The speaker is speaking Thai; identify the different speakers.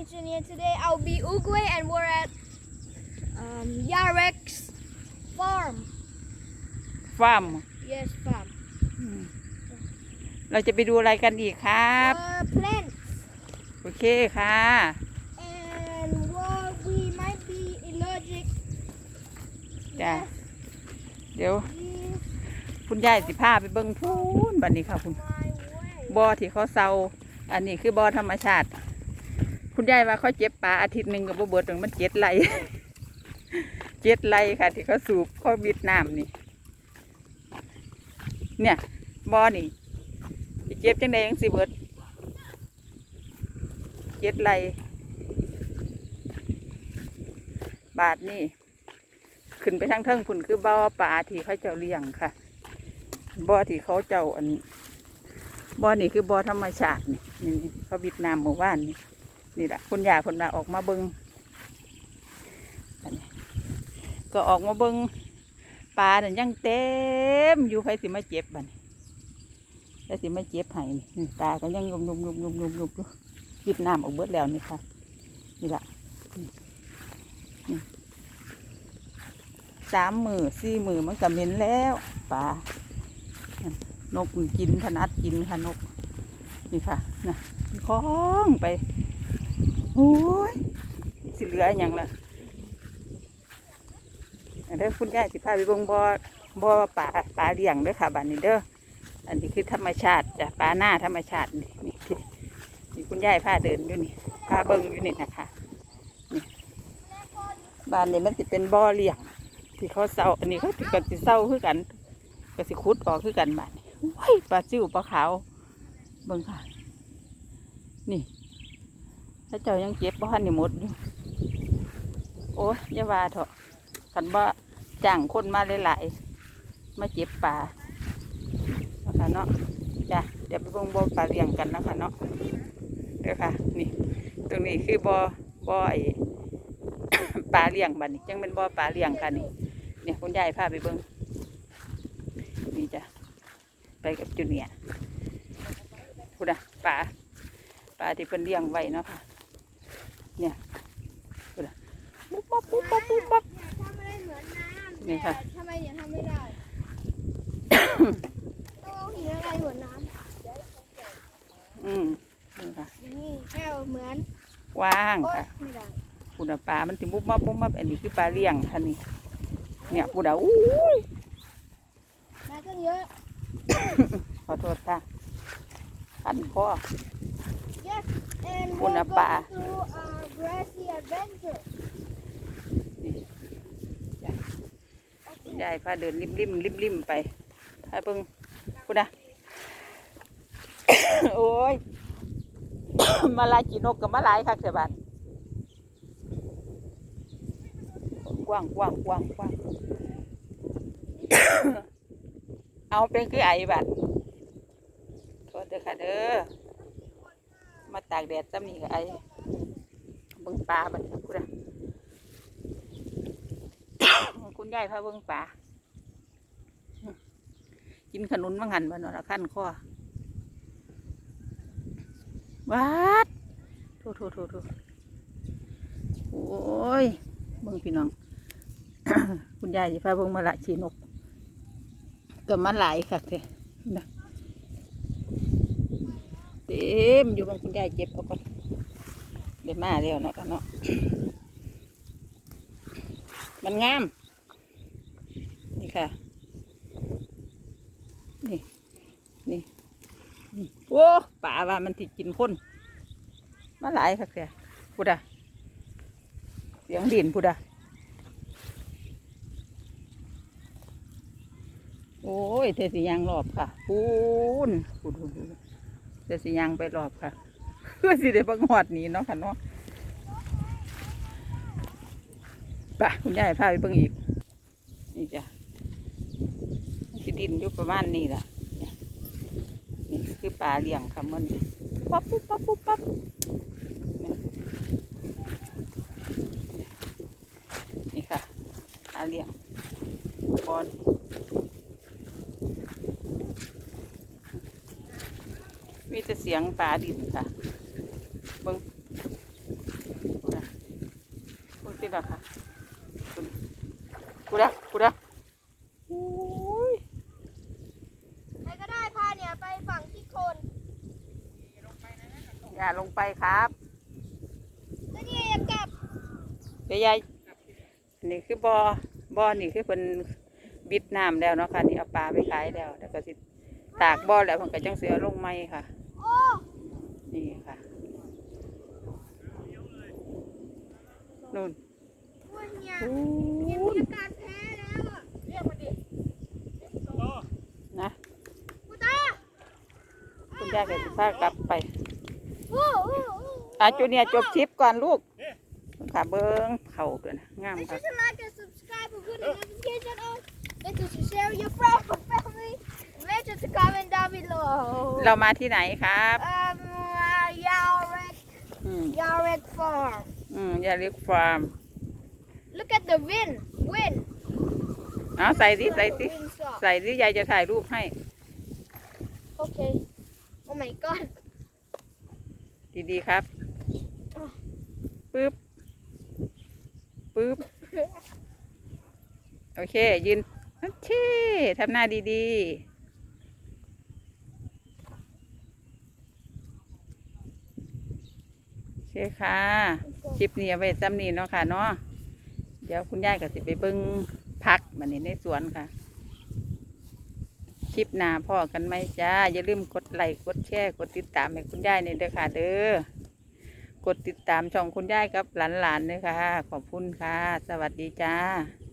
Speaker 1: engineer today. I'll be Uruguay and we're at um, Yarex farm.
Speaker 2: ฟาร์ม
Speaker 1: Yes, farm.
Speaker 2: เราจะไปดูอะไรกันอีกครับ
Speaker 1: Uh, plants.
Speaker 2: โอเคค่ะ
Speaker 1: And what we might be allergic.
Speaker 2: จ้ะ
Speaker 1: Yes,
Speaker 2: เดี๋ยว
Speaker 1: please
Speaker 2: คุณยายสิพาไปเบิ้งพูนบัดนี้ค่ะคุณ
Speaker 1: my way.
Speaker 2: บ่อที่เขาเซาอันนี้คือบ่อธรรมชาติ คุณยายว่าเขาเจ็บปลาอาทิตย์หนึ่งกับบ่เบิดถึงมันเจ็ดไหลเจ็ดไหลค่ะ ที่เขาสูบเขาวิดน้ำนี่ เนี่ยบ่อนี่เจ็บจังใดยังสิเบิดเจ็ดไหลบาทนี่ขึ้นไปทางเทิงพุ่นคือบ่อปลาที่เขาเจ้าเลี้ยงค่ะ บ่อที่เขาเจ้าอันบ่อนี่คือบ่อธรรมชาตินี่เขาบิดน้ำหมู่บ้านนี่ นี่แหละคุณยายคนมาออกมาเบิงก็ออกมาเบิงปลาเนี่ยยังเต็มอยู่ใครสิมาเจ็บบันใครสิมาเจ็บให้นี่นี่ปลาก็ยังยุบยุบยุบยุบยุบยุบยู่บิดน้ำออกเบิดแล้วนี่ค่ะนี่แหละสามมือสี่มือมันก็เหม็นแล้วปลานกกินถนัดกินค่ะนกนี่ค่ะนะคล้องไป โอ้ยสิเหลืออย่างละเด้อคุณยายสิพาไปเบิ่งบ่อบ่อป่าป่าเลี้ยงเด้อค่ะบ้านนี้เด้ออันนี้คือธรรมชาติจ้ะป่าหน้าธรรมชาตินี่นี่นี่คุณยายพาเดินอยู่นี่พาเบิ่งอยู่นี่นะคะนี่บ้านนี้มันสิเป็นบ่อเลี้ยงที่เขาเศร้าอันนี้เขาก็สิเศร้าคือกัน ก็สิคุดออกคือกันบาดนี้ว้ายปลาซิวปลาขาวเบิ่งค่ะ นี่ ถ้าเจ้ายังเจ็บบ่ทันนี่หมดอยู่โอ้ยอย่าว่าเถอะคันว่าจ้างคนมาหลายๆมาเจ็บปลานะคะเนาะจ้ะเดี๋ยวไปเบิ่งบ่อปลาเลี้ยงกันนะคะเนาะเด้อค่ะนี่ ตรงนี้คือบ่อบ่อไอปลาเลี้ยงบัดนี้จังเป็นบ่อปลาเลี้ยงค่ะนี่เนี่ยคุณยายพาไปเบิ่งนี่จ้ะไปกับจูเนียร์พูดนะปลาปลาที่เพิ่นเลี้ยงไว้เนาะค่ะ เนี่ยพูดนะปุ๊บปั๊บปุ๊บปั๊บปุ๊บปั๊บ
Speaker 1: ทำอะไรเหมือนน้ำ
Speaker 2: นี่ค่ะ
Speaker 1: แต่ทำไมยังทำไม่ได้ต้องเห็นอะไรเหมือนน้
Speaker 2: อืมนี่ค่ะำ
Speaker 1: นี่แก้วเหมือน
Speaker 2: กว้าง
Speaker 1: โอ๊ย
Speaker 2: ค่ะ
Speaker 1: ไม่ได้
Speaker 2: พูดนะปลา มันถึงปุ๊บปั๊บปุ๊บปั๊บอันนี้คือปลาเลี้ยงค่ะนี่เนี่ยพูดนะอู้ย
Speaker 1: น้ำก็เยอะ
Speaker 2: ขอโทษค่ะขันคอ
Speaker 1: yes and
Speaker 2: คุณ
Speaker 1: we're
Speaker 2: น่ะป่า
Speaker 1: going through a grassy adventure
Speaker 2: คุณยายพาเดินริมริมริมริมไปพาเบิ่งพูดนะโอ้ย มาลายจีนกกับมาลายคักเสียบานกว้างกว้างกว้างกว้างเอาเป็นคือไอ้บัดโทษเด้อค่ะเด้อมาตากแดดซ้ำนี่กับไอ้ บิ่งปลาบัดนี้พูดนะคุณยายพาเบิ่งปลากินขนุนมังหันบ้านละขั้นข้อวัดโทษโทษโทษโทษโอ้ยเบิ่งพี่น้อง คุณยายจะพาเบิ่งมาละชีนกก็มาหลายค่ะเถอะนะเต็มอยู่บางคุณยายเจ็บเอาก่อน เดี๋ยวมาแล้วเนาะกันเนาะมันงาม นี่ค่ะ นี่ นี่นี่โอ้ป่าว่ามันติดกินคนมาหลายค่ะแกพูดอะเสียงดินพูดอะโอ้ยเทสิยางรอบค่ะปูนปูนปูนปูเทสิยางไปรอบค่ะเพื่อสิได้บังหอดหนี้เนาะค่ะเนาะไป่ะคุณยายพาไปเบิ่งอีก นี่จ้ะสิดินอยู่ประมาณนี้ล่ะนี่คือปลาเลี้ยงค่ะมันปั๊บปุ๊บปั๊บปุ๊บปั๊บนี่ค่ะปลาเลี้ยงบอนมีแต่เสียงปลาดินค่ะเบิ้ง นี่แหละค่ะคุณ กูละกูละโอ้ย
Speaker 1: ใครก็ได้พาเนี่ยไปฝั่งที่โคน
Speaker 2: อย่าลงไปครับ
Speaker 1: แล้วเนี่ยอยากกลับ
Speaker 2: เดี๋ยวยายนี่คือบอบอนี่คือเป็นบิดน้ำแล้วเนาะค่ะนี่เอาปลาไปขายแล้วแล้วก็สิตากบอแล้วมันก็จังเสือลงไม้ค่ะ
Speaker 1: โอ้
Speaker 2: นี่ค่ะนู่น
Speaker 1: โอ้ยเนี่ย
Speaker 2: โอ้
Speaker 1: เนี่ย
Speaker 2: ย
Speaker 1: มีอาการแพ้แล้วอะเรียกมาดิ
Speaker 2: นะ
Speaker 1: กูตา
Speaker 2: ม่ก็สิพากลับไป
Speaker 1: อา
Speaker 2: จูเนียจบชิปก่อนลูกขาเบิ้งเข่าด้วยนะงามค
Speaker 1: รับ เรามาที่ไหนครับยาว
Speaker 2: เร็กยาวเร็
Speaker 1: กฟา
Speaker 2: ร์มอืมยาวเร็กฟาร์ม
Speaker 1: Look at the wind wind
Speaker 2: อ๋อใส่ดิใส่ดิใส่ดิยายจะถ่ายรูปให้
Speaker 1: Okay Oh my god.
Speaker 2: ดีๆครับปึ๊บปึ๊บโอเค ยืนโอเคทำหน้าดีๆโอเคค่ะ คลิปนี้เอาไว้ซ้ำนี้เนาะค่ะเนาะ เดี๋ยวคุณยายก็สิไปเบิ้งพักมันนี่ในสวนค่ะ คลิปหน้าพ่อกันไหมจ้า อย่าลืมกดไลค์กดแชร์กดติดตามให้คุณยายในอยเด้อค่ะ เด้อกดติดตามช่องคุณยายกับหลานๆเด้อค่ะ ขอบคุณค่ะ สวัสดีจ้า